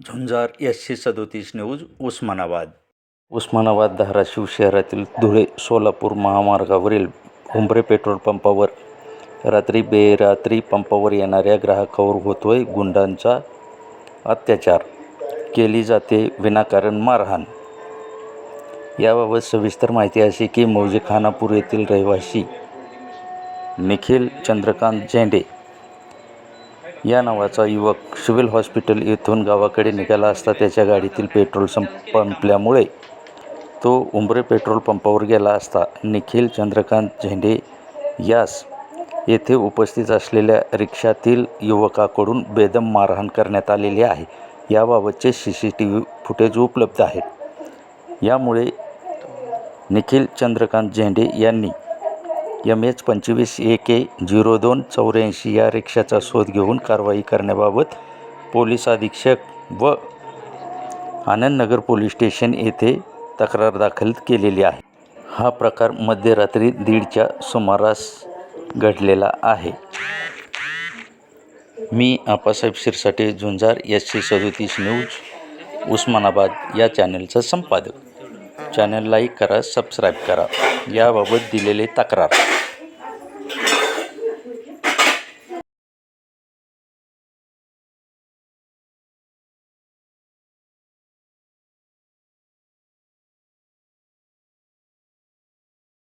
झुंजार एसशे सदोतीस न्यूज उस्मानाबाद. उस्मानाबाद धाराशिव शहरातील धुळे सोलापूर महामार्गावरील उंबरे पेट्रोल पंपावर रात्री बेरात्री पंपावर येणाऱ्या ग्राहकावर होतोय गुंडांचा अत्याचार. केली जाते विनाकारण मारहाण. याबाबत सविस्तर माहिती अशी की मौजे खानापूर येथील रहिवासी निखिल चंद्रकांत झेंडे या नावाचा युवक सिव्हिल हॉस्पिटल येथून गावाकडे निघाला असता त्याच्या गाडीतील पेट्रोल संपल्यामुळे तो उंबरे पेट्रोल पंपावर गेला असता. निखिल चंद्रकांत झेंडे यास येथे उपस्थित असलेल्या रिक्षातील युवकाकडून बेदम मारहाण करण्यात आलेली आहे. याबाबतचे C C T V footage उपलब्ध आहेत यामुळे निखिल चंद्रकांत झेंडे यांनी एम एच पंचवीस ए के झिरो दोन चौऱ्याऐंशी या रिक्षाचा शोध घेऊन कारवाई करण्याबाबत पोलीस अधीक्षक व आनंदनगर पोलीस स्टेशन येथे तक्रार दाखल केलेली आहे. हा प्रकार मध्यरात्री दीडच्या सुमारास घडलेला आहे. मी आपासाहेब शिरसाटे झुंजार एस सी सदोतीस न्यूज उस्मानाबाद या चॅनलचा संपादक. चॅनल लाईक करा सबस्क्राईब करा. याबाबत दिलेले तक्रार.